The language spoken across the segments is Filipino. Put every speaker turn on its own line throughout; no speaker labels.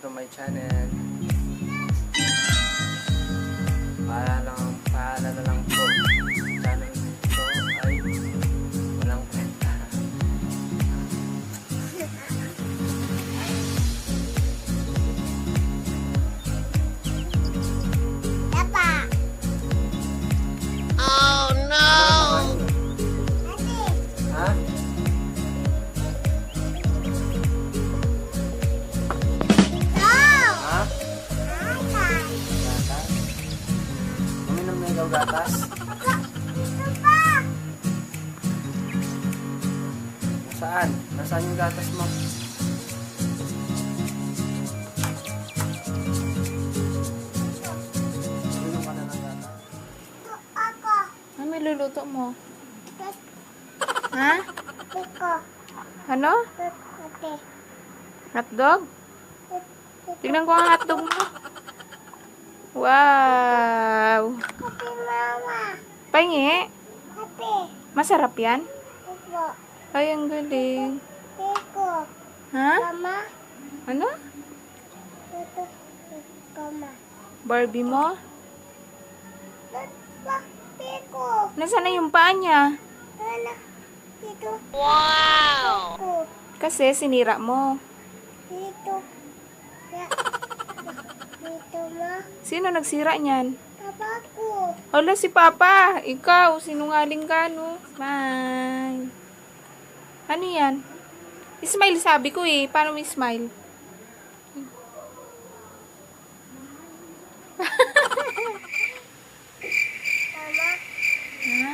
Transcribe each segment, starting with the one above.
to my channel. Gatas?
Papa.
Saan? Nasaan yung gatas mo?
Ano may luluto mo? Ha?
ko.
Ano? Hotdog? Tingnan ko ang hotdog mo. Wow!
Kape mama.
Pahingi.
Kape.
Masarap yan?
Ito.
Ay, ang galing.
Ito.
Ha?
Mama.
Ano?
Ito. Mama.
Barbie mo?
Ito.
Nasaan na yung paa niya?
Ano? Ito. Wow.
Kasi sinira mo.
Dito. Dito ma.
Sino nagsira niyan?
Papa ko.
Hala, si Papa. Ikaw, sinungaling ka, no? Smile. Ano yan? Smile sabi ko eh. Paano may smile?
Mama.
Ha?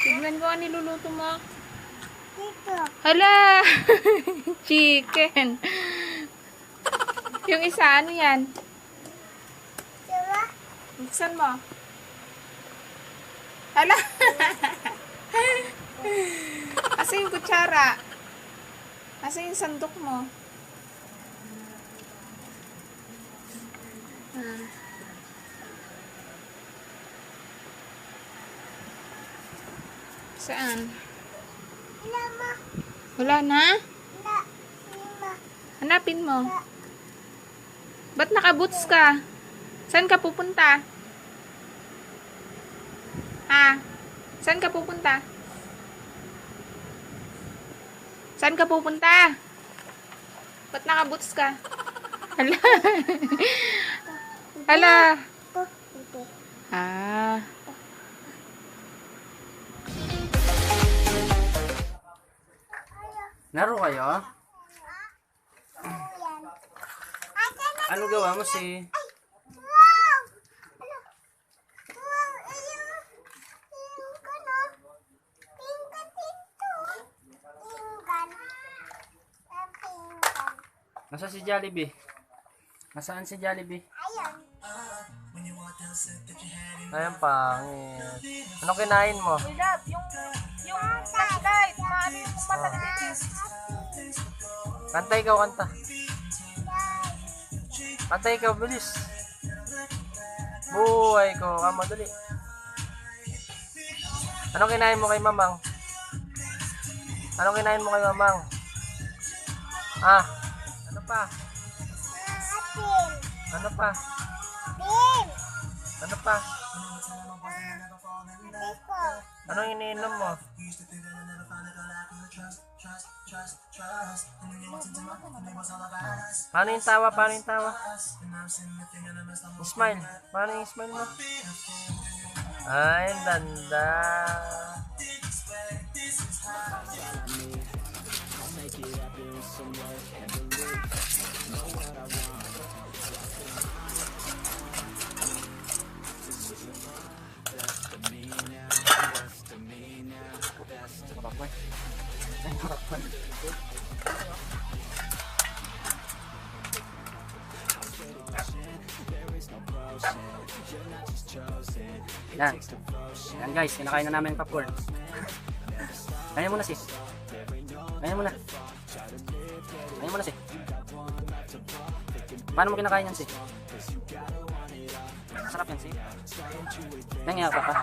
Tignan ko ang niluluto mo.
Dito.
Hala! Chicken. Yung isa, ano yan?
Diba?
Buksan mo. Hala! Asa yung kutsara? Asa yung sandok mo? Saan?
Lama.
Wala na?
Na. Lima.
Hanapin mo. Ba't nakaboots ka? Saan ka pupunta? Ha? Saan ka pupunta? Saan ka pupunta? Ba't nakaboots ka? Hala. Hala. Ah.
Laro kayo?
Yan. Ate na.
Ano gawa mo si...
Ayun. Ayun dito.
Nasa si Jollibee? Nasaan si Jollibee?
Ayun.
Ayan pangit. Ano kinain mo?
Love, yung yung flashlight, mata ni baby?
Kanta ikaw, kanta. Kanta ikaw, bilis. Buhay ko. Ah, madali. Anong kinain mo kay mamang? Anong kinain mo kay mamang? Ah, ano pa?
Atin.
Ano pa?
Bin.
Ano pa?
Ko.
Anong iniinom mo? Paano yung tawa? Paano yung tawa? Smile. Paano yung smile mo? Ay, ang ganda. Yan. Yan guys, kinakain na namin yung popcorn. Kaya mo na sis. Kaya mo na. Kaya mo na sis. Paano mo kinakain yan sis? Masarap yan sis. Nangyayap ka pa.